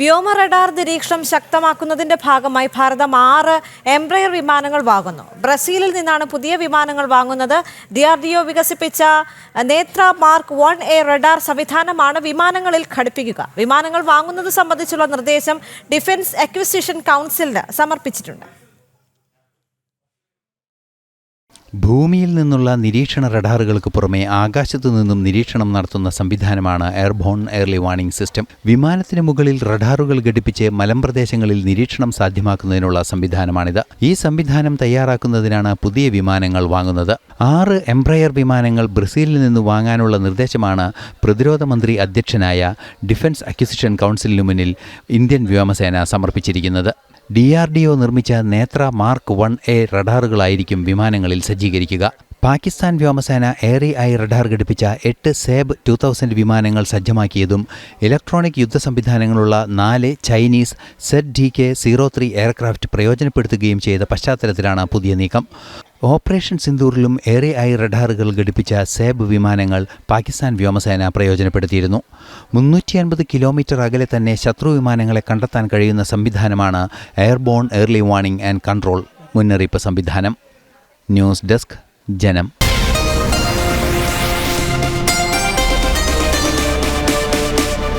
വ്യോമ റഡാർ നിരീക്ഷണം ശക്തമാക്കുന്നതിന്റെ ഭാഗമായി ഭാരതം ആറ് എംബ്രയർ വിമാനങ്ങൾ വാങ്ങുന്നു. ബ്രസീലിൽ നിന്നാണ് പുതിയ വിമാനങ്ങൾ വാങ്ങുന്നത്. ഡിആർഡിഒ വികസിപ്പിച്ച നേത്ര മാർക്ക് വൺ എ റഡാർ സംവിധാനമാണ് വിമാനങ്ങളിൽ ഘടിപ്പിക്കുക. വിമാനങ്ങൾ വാങ്ങുന്നത് സംബന്ധിച്ചുള്ള നിർദ്ദേശം ഡിഫൻസ് അക്വിസിഷൻ കൗൺസിലിന് സമർപ്പിച്ചിട്ടുണ്ട്. ഭൂമിയിൽ നിന്നുള്ള നിരീക്ഷണ റഡാറുകൾക്ക് പുറമെ ആകാശത്തു നിന്നും നിരീക്ഷണം നടത്തുന്ന സംവിധാനമാണ് എയർബോൺ എയർലി വാണിംഗ് സിസ്റ്റം. വിമാനത്തിന് മുകളിൽ റഡാറുകൾ ഘടിപ്പിച്ച് മലമ്പ്രദേശങ്ങളിൽ നിരീക്ഷണം സാധ്യമാക്കുന്നതിനുള്ള സംവിധാനമാണിത്. ഈ സംവിധാനം തയ്യാറാക്കുന്നതിനാണ് പുതിയ വിമാനങ്ങൾ വാങ്ങുന്നത്. ആറ് എംബ്രയർ വിമാനങ്ങൾ ബ്രസീലിൽ നിന്ന് വാങ്ങാനുള്ള നിർദ്ദേശമാണ് പ്രതിരോധ മന്ത്രി അധ്യക്ഷനായ ഡിഫൻസ് അക്വിസിഷൻ കൗൺസിലിനു മുന്നിൽ ഇന്ത്യൻ വ്യോമസേന സമർപ്പിച്ചിരിക്കുന്നത്. ഡി ആർ ഡി ഒ നിർമ്മിച്ച നേത്ര മാർക്ക് വൺ എ റഡാറുകളായിരിക്കും വിമാനങ്ങളിൽ സജ്ജീകരിക്കുക. പാകിസ്ഥാൻ വ്യോമസേന എയറി ഐ റഡാർ ഘടിപ്പിച്ച എട്ട് സേബ് ടു തൗസൻഡ് വിമാനങ്ങൾ സജ്ജമാക്കിയതും ഇലക്ട്രോണിക് യുദ്ധ സംവിധാനങ്ങളുള്ള നാല് Chinese set D K zero three aircraft പ്രയോജനപ്പെടുത്തുകയും ചെയ്ത പശ്ചാത്തലത്തിലാണ് പുതിയ നീക്കം. ഓപ്പറേഷൻ സിന്ദൂറിലും എയറി ഐ റഡാറുകൾ ഘടിപ്പിച്ച സേബ് വിമാനങ്ങൾ പാകിസ്ഥാൻ വ്യോമസേന പ്രയോജനപ്പെടുത്തിയിരുന്നു. മുന്നൂറ്റി അൻപത് കിലോമീറ്റർ അകലെ തന്നെ ശത്രു വിമാനങ്ങളെ കണ്ടെത്താൻ കഴിയുന്ന സംവിധാനമാണ് airborne early warning and control മുന്നറിയിപ്പ് സംവിധാനം. ന്യൂസ് ഡെസ്ക് ജനം.